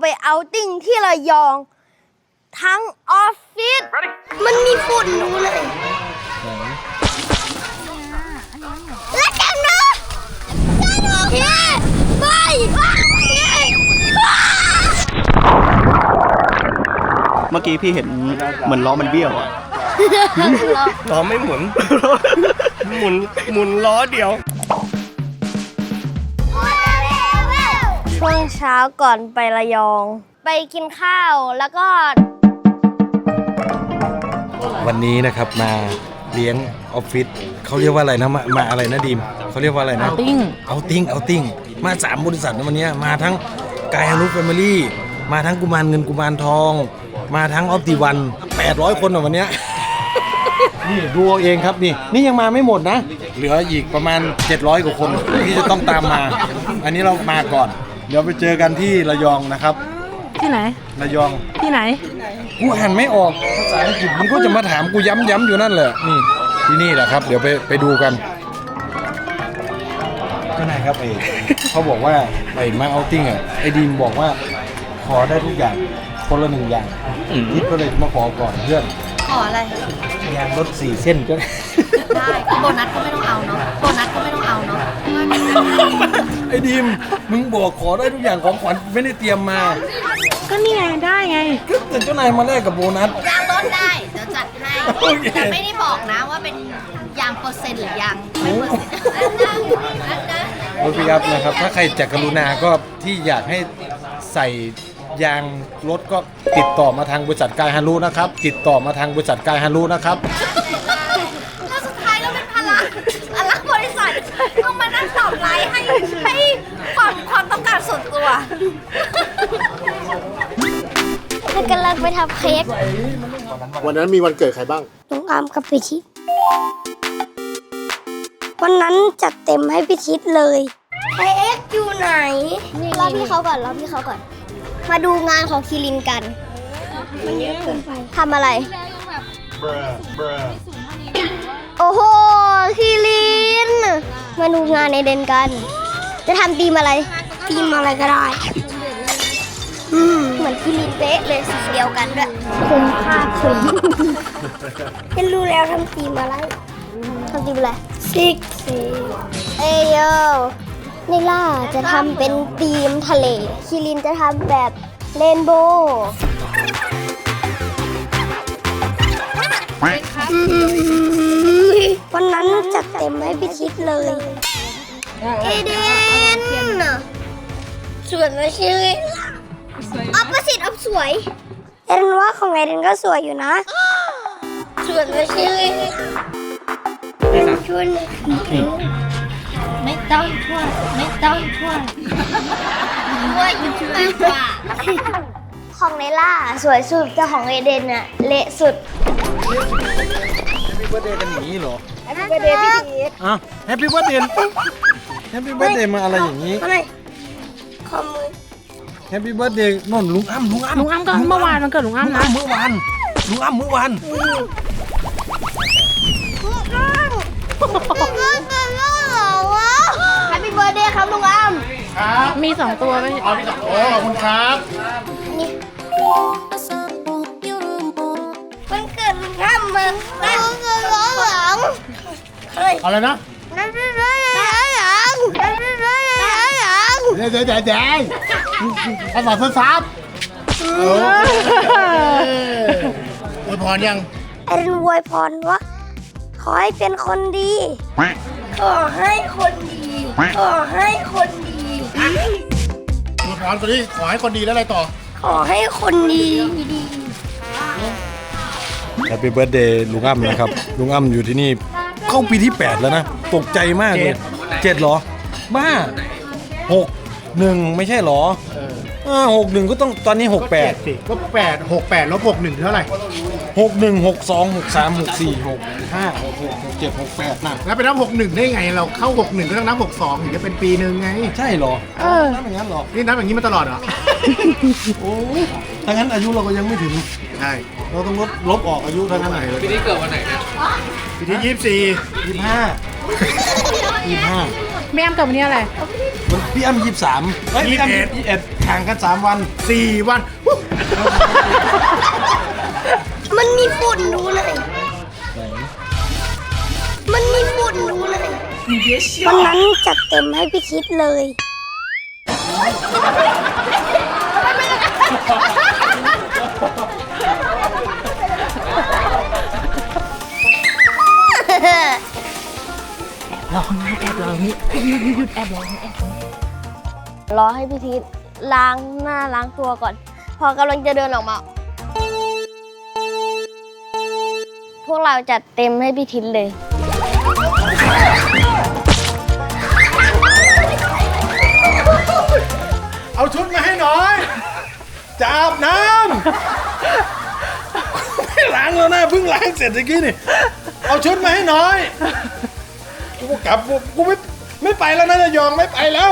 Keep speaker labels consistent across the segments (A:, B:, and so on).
A: ไปเอาท์ติ้งที่ระยอง ทั้งออฟฟิศมันมีฝุ่นหนูเลยแล้วจังนะเฮ้ยไปไป
B: เมื่อกี้พี่เห็นเหมือนล้อมันเบี้ยวอะ
C: ล้อไม่หมุน หมุนหมุนล้อเดียว
A: ช่วงเช้าก่อนไประยอง ไปกินข้าวแล้วก็
D: วันนี้นะครับมาเลี้ยงออฟฟิศเขาเรียกว่าอะไรนะมามาอะไรนะดีมเขาเรียกว่าอะไรนะ
E: เอาติ้ง
D: เอาติ้งเอาติ้งมาสามบริษัทนะวันเนี้ยมาทั้งกายฮารุแฟมิลี่มาทั้งกุมารเงินกุมารทอง มาทั้งออฟติวัน800 คนนะวันเนี้ย นี่ดูเอาเองครับนี่ นี่ยังมาไม่หมดนะ เหลืออีกประมาณ 700 กว่าคนที่จะต้องตามมา อันนี้เรามาก่อน เดี๋ยวไปเจอกันที่ระยองนะครับ
E: ที่ไหน
D: ระยอง
E: ที่ไหน
D: กูอ่านไม่ออกภาษาอังกฤษมันก็จะมาถามกูย้ำๆอยู่นั่นแหละนี่ที่นี่แหละครับ เดี๋ยวไปไปดูกันก็นายครับไอ้เขาบอกว่าไอ้มาเอาติ้งอะไอ้ดีมบอกว่า ขอได้ทุกอย่างคนละหนึ่งอย่างนิดก็เลยมาขอก่อนเพื่อน
F: ขออะไร
D: ยางรถสี่เส้นก็
F: ได้ โบนัสก็ไม่ต้องเอาเนาะโบนัสก็ไม่ต้องเอาเนาะ
D: ไอ้ดีมมึงบอกขอได้ทุกอย่างของขวัญไม่ได้เตรียมมา
E: ก็นี่ไงได้ไง
D: ก็แต่เจ้านายมาแลกกับโบนัส
F: ยางลดได้เดี๋ยวจัดให้
D: โอเค
F: แต่ไม่ได้บอกนะว่าเป็นยางเปอร์เซ็นต์หรือยางไม่เปอร์เซ็นต์นั่นนะนั่นนะ
D: รถปิกอัพนะครับ ถ้าใครจะกรุณาก็ที่อยากให้ใส่ยางรถก็ติดต่อมาทางบริษัทกายฮารุนะครับ ติดต่อมาทางบริษัทกายฮารุนะครับ
F: แทำ
A: เค้ก
C: วันนั้นมีวันเกิดใครบ้าง
A: น้องอามกับพิชิต วันนั้นจัดเต็มให้พิชิตเลยเค้กอยู่ไหนรอพี่เขาก่อนรอพี่เขาก่อน มาดูงานของคิรินกันมันเยอะเกินไปทำอะไร โอ้โหคิริน มาดูงานในเดนกัน จะทำทีมอะไรทีมอะไรก็ได้อืม เหมือนคิรินเป๊ะเลยสีเดียวกันด้วยคุ้มค่าคุ้มฉันรู้แล้วทำทีมอะไรทำทีมอะไรซิกซีเอโยนิล่าจะทำเป็นทีมทะเล คิรินจะทำแบบเรนโบว์วันนั้นจัดเต็มให้พี่ชิดเลย เอเดนส่วนไม่ใช่ออปสิตออฟสวยเอเดนว่าของไอเดนก็สวยอยู่นะส่วนไม่ใช่เป็นชุน
F: ไม่ต้องช่วยไม่ต้องช่วยช่วยอยู่มากกว่า
A: ของไนล่าสวยสุดแต่ของเอเดนอะเละสุด
D: แฮปปี้เบิร์ดเดย์กันอย่างนี้เหรอ
A: แฮปปี้เบิร์ดเดย์พี่พีท
D: อ้าวแฮปปี้เบิร์ดเดย์แฮปปี้เบิร์ดเดย์มาอะไรอย่างนี้
A: อะไรขอมือ
D: แฮปปี้เบิร์ดเดย์นนลุงอ้ำลุงอ้ำ
E: ลุงอ้ำก็เมื่อวานมันเกิดลุง
D: ลุ
E: อ้ำ
D: ง
E: นะ
D: อ้ำเมื่อวานลุงอ้ำเมื่อวาน
A: แฮปปี้เบิร์ดเดย์ครับลุงอ้ำ
E: มีสองตัวไหม
C: โอ้ขอบคุณครับ
A: มันเกิดลุงอ้ำมาแล้วก็ร้องหลังเฮ้ย
C: อะไรนะ
A: นั่นเป็นร้องหลังนั่นเป็นร้องหลัง
C: เดี๋ยวเดี๋ยวเดี๋ยว เดี๋ยวภาษาซาบโอ้อวยพรยัง
A: ไอ้เรนอวยพรว่าขอให้เป็นคนดีขอให้คนดี ขอให้คนดี
C: อวยพรตัวนี้ขอให้คนดีแล้วอะไรต่อ
A: ขอให้คนดีดี
D: แฮปปี้เบิร์ดเดย์ลุงอ้ำนะครับ ลุงอ้ำอยู่ที่นี่เข้าปีที่ 8 แล้วนะ ตกใจมากเลยเจ็ดเหรอ บ้าหกหนึ่งไม่ใช่เหรอเออหกหนึ่งก็ต้องตอนนี้หกแปด
C: สิก็แปดหกแปดลบหกหนึ่งเท่าไหร่
D: หกหนึ่งหกสองหกสามหกสี่หกห้าหกหกหกเจ็ดหกแปดนะ
C: แล้วไปนับหกหนึ่งได้ไง เราเข้าหกหนึ่งก็ต้องนับหกสองถึงจะเป็นปีหนึ่งไง
D: ใช่เหรอ
E: เออ
D: นับอย่างนั้นเหรอ
C: นี่นับอย่างนี้มาตลอดเหรอ
D: โอ้ยถ้างั้นอายุเราก็ยังไม่ถึง
C: ใช่
D: เราต้องลบลบออกอายุเท่านั้นไหนเลย
C: ปีที่ยี่สิบสี่
D: ยี่ห้ายี่ห้า
E: แม่มเกิดวันนี้อะไร
D: มัน พี่อ้ำยี่สิบสามเฮ้ยพี่อ้ำยี่สิบเอ็ดห่างกันสามวัน สี่วันอุ๊ย
A: มันมีฝุ่นดูหน่อยมันมีฝุ่นดูหน่อยวันนั้นจัดเต็มให้พี่คิดเลย รอให้พี่ทิศล้างหน้าล้างตัวก่อน พอกำลังจะเดินออกมา พวกเราจัดเต็มให้พี่ทิศเลย
D: เอาชุดมาให้หน่อยจะอาบน้ำ ไม่ล้างแล้วนะเพิ่งล้างเสร็จเมื่อกี้นี่ เอาชุดมาให้หน่อย กูกลับกูกูไม่ ไม่ไปแล้วนะจะยองไม่ไปแล้ว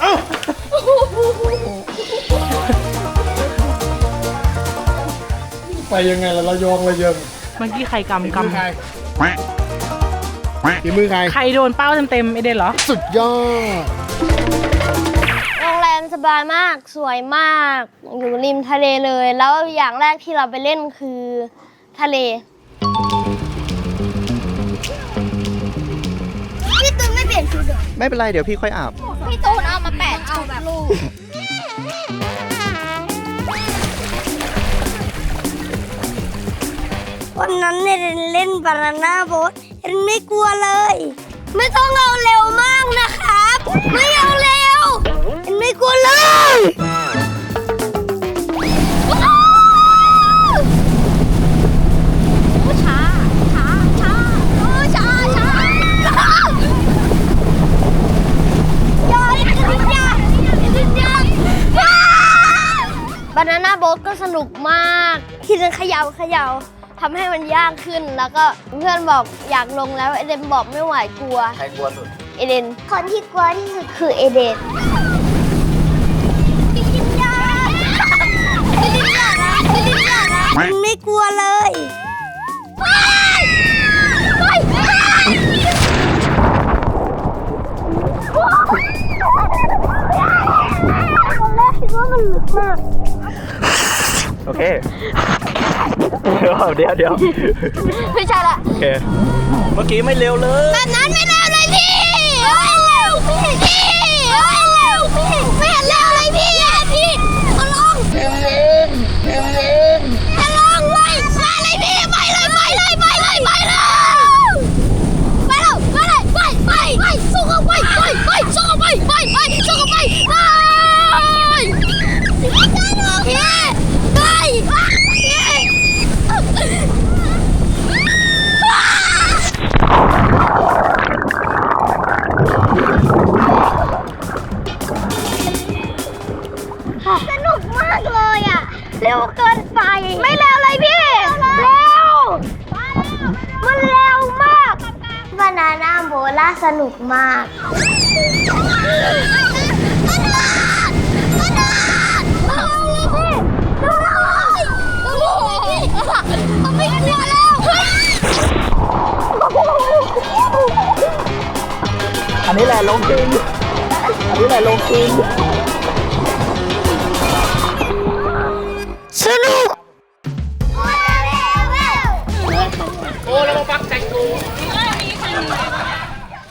D: เอ้า ไปยังไงล่ะระยองระยอง
E: เมื่อกี้ใครกำก
D: มือใครฝีมือใครำ
E: ใครโดนเป้าเต็มๆไอเดนเหรอ
D: สุดยอด
A: โรงแรมสบายมากสวยมาก อยู่ริมทะเลเลย แล้วอย่างแรกที่เราไปเล่นคือทะเล ไม่เปลี่ยนชุดเหรอ
B: ไม่เป็นไร เดี๋ยวพี่ค่อยอาบ
F: พี่ตูนเอามาแปดชุดลูก
A: วันนั้นเนี่ยเรนเล่นบานาน่าโบ๊ทเรนไม่กลัวเลย ไม่ต้องเอาเร็วมากนะครับ ไม่เอา มันยากขึ้นแล้วก็เพื่อนบอกอยากลงแล้วเอเดนบอกไม่ไหวกลัว
D: ใครกลัวสุด
A: เอเดนคนที่กลัวที่สุดคือเอเดนมันไม่กลัวเลยตอนแรกคิดว่ามันลึกมาก
B: โอเค เดี๋ยวเดี๋ยวเดี๋ยว
A: ไม่ใช่ละ
B: โอเค เมื่อกี้ไม่เร็วเลย
A: แบบนั้นไม่เร็วเลยพี่ไม่เร็วพี่พี่ไม่เร็วพี่ไม่เห็นเร็วเลยพี่พี่เอาลง นุกมากไม่กลัวแล้ว
B: อันนี้แหละลงจริงอันนี้แหละลงจริง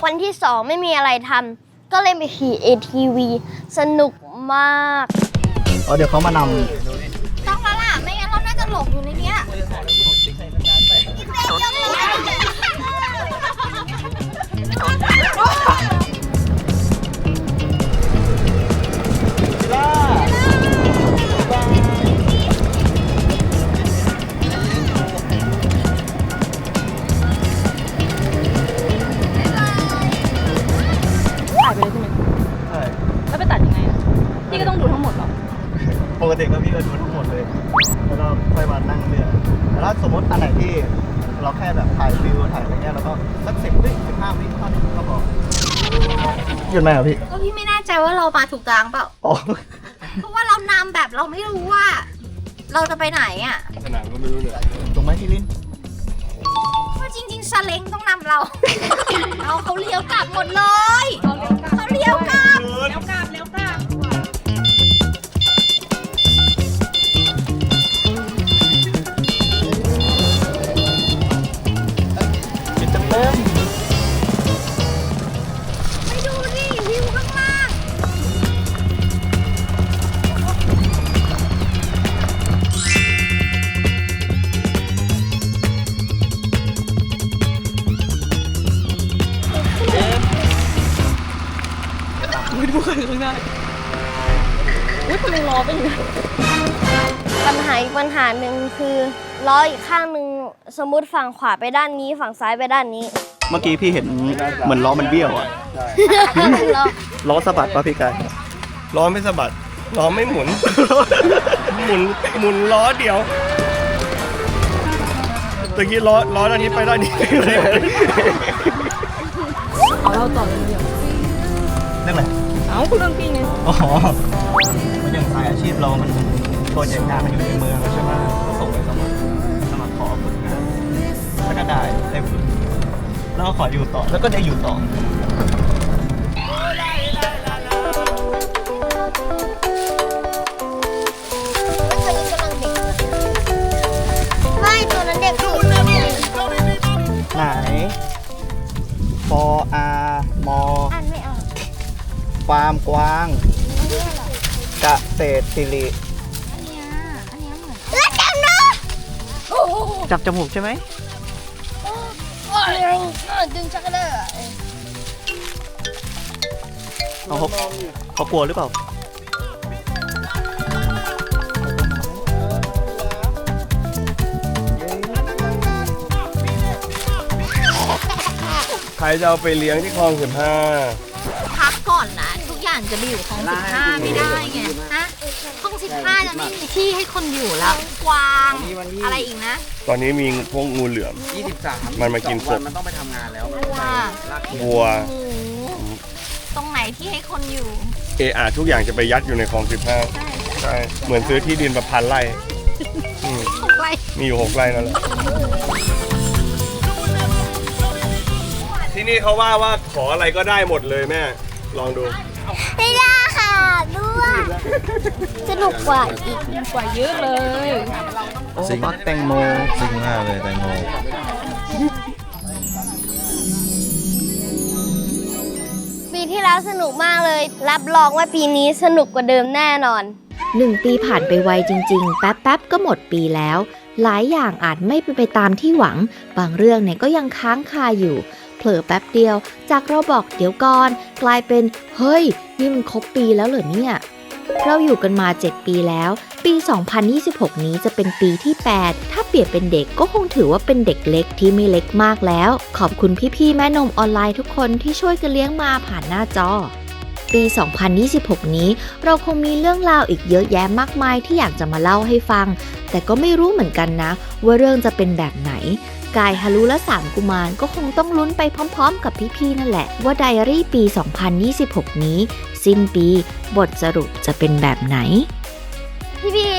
A: วันที่สองไม่มีอะไรทำก็เลยไปขี่ ATV สนุกมาก
B: อ๋อเดี๋ยวเขามานำ
E: ห
B: ยุดไหมครับพี่
F: ก็พี่ไม่แน่ใจว่าเรามาถูกทางเปล่า
B: อ๋อ
F: เพราะว่าเรานำแบบเราไม่รู้ว่า เราจะไปไหนอะ
C: สนามก็ไม่รู้เนี่ย
B: ตรงไหมพี่ลิน
F: ไม่จริงๆซาเล้งต้องนำเรา เอาเขาเลี้ยวกลับหมดเลย เขาเลี้ยวกลับ
B: กิน
A: หาอีกปัญหาหนึ่งคือล้ออีกข้างหนึ่งสมมุติฝั่งขวาไปด้านนี้ ฝั่งซ้ายไปด้านนี้
B: เมื่อกี้พี่เห็นเหมือนล้อมันเบี้ยวอะ
A: ล้อ
B: ล้อสะบัดป่ะพี่กาย
C: ล้อไม่สะบัดล้อไม่หมุน หมุนหมุนล้อเดียวตะกี้ล้อล้อด้านนี้ไปด้านนี้
E: เอาเราต่อเลยเดี๋ยว
B: เรื่องอะไร
E: เอาคุณเรื่องพี่ไง
B: อ๋อมันอย่างสายอาชีพเรามัน โปรเจกต์งานมันอยู่ในเมืองใช่ไหมก็ส่งไปสมัครสมัครขอฝึกงานแล้วก็ได้ได้ฝึกแล้วก็ขออยู่ต่อแล้วก็ได้อยู่ต่อ
A: ไม่ตัวนั้นเด็กสุด
B: ไหนปออามอ
A: อ่านไม่ออก
B: ความกว้าง เกษตรสิริ จับจมูกใช่ไหม
A: ดึงชักกระเดาะ
B: เขาเขาเขากลัวหรือเปล่า
C: ใครจะเอาไปเลี้ยงที่คลองสิบห้า
F: พักก่อนนะทุก อย่างจะไปอยู่ของสิบห้าไม่ได้ไงฮะห้องสิบห้าจะไม่มีที่ให้คนอยู่แล้วกวางอะไรอีกนะ
C: ตอนนี้มีพวกงูเหลือมมันมากินกบ
B: มันต้องไปทำงานแล้ว
F: ว่า
C: วัว
F: หมูตรงไหนที่ให้คนอยู่
C: เออาทุกอย่างจะไปยัดอยู่ในคลองสิบห้า
F: ใช่
C: ใช่เหมือนซื้อที่ดินประพันไร่อืม
F: ตรงไร
C: มีอยู่หกไร่นั่นแหละที่นี่เขาว่าว่าขออะไรก็ได้หมดเลยแม่ ลองดู
A: ไม่ ได้ค่ะด้วย สนุกกว่าอีก
E: กว่าเยอะเลย
B: โอ้บักแตงโม
D: ซิงมากเลยแตงโม
A: ปีที่แล้วสนุกมากเลย รับรองว่าปีนี้สนุกกว่าเดิมแน่นอน
G: หนึ่งปีผ่านไปไวจริง ๆ แป๊บๆก็หมดปีแล้ว หลายอย่างอาจไม่เป็นไปตามที่หวัง บางเรื่องเนี่ยก็ยังค้างคาอยู่ เผลอแป๊บเดียว จากเราบอกเดี๋ยวก่อน กลายเป็น เฮ้ย นี่มันครบปีแล้วเหรอเนี่ย เราอยู่กันมา 7 ปีแล้ว ปี 2026 นี้จะเป็นปีที่ 8 ถ้าเปรียบเป็นเด็กก็คงถือว่าเป็นเด็กเล็กที่ไม่เล็กมากแล้ว ขอบคุณพี่ๆแม่นมออนไลน์ทุกคนที่ช่วยกันเลี้ยงมาผ่านหน้าจอปี 2026 นี้ เราคงมีเรื่องราวอีกเยอะแยะมากมายที่อยากจะมาเล่าให้ฟัง แต่ก็ไม่รู้เหมือนกันนะ ว่าเรื่องจะเป็นแบบไหน กายฮารุและสามกุมารก็คงต้องลุ้นไปพร้อมๆ กับพี่ๆนั่นแหละว่าไดอารี่ปี 2026 นี้ สิ้นปีบทสรุปจะเป็นแบบไหน
A: พี่พี่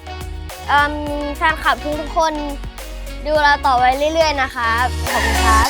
A: ๆเอิ่มแฟนคลับทุกๆคนดูเราต่อไปเรื่อยๆ นะครับ ขอบคุณครับ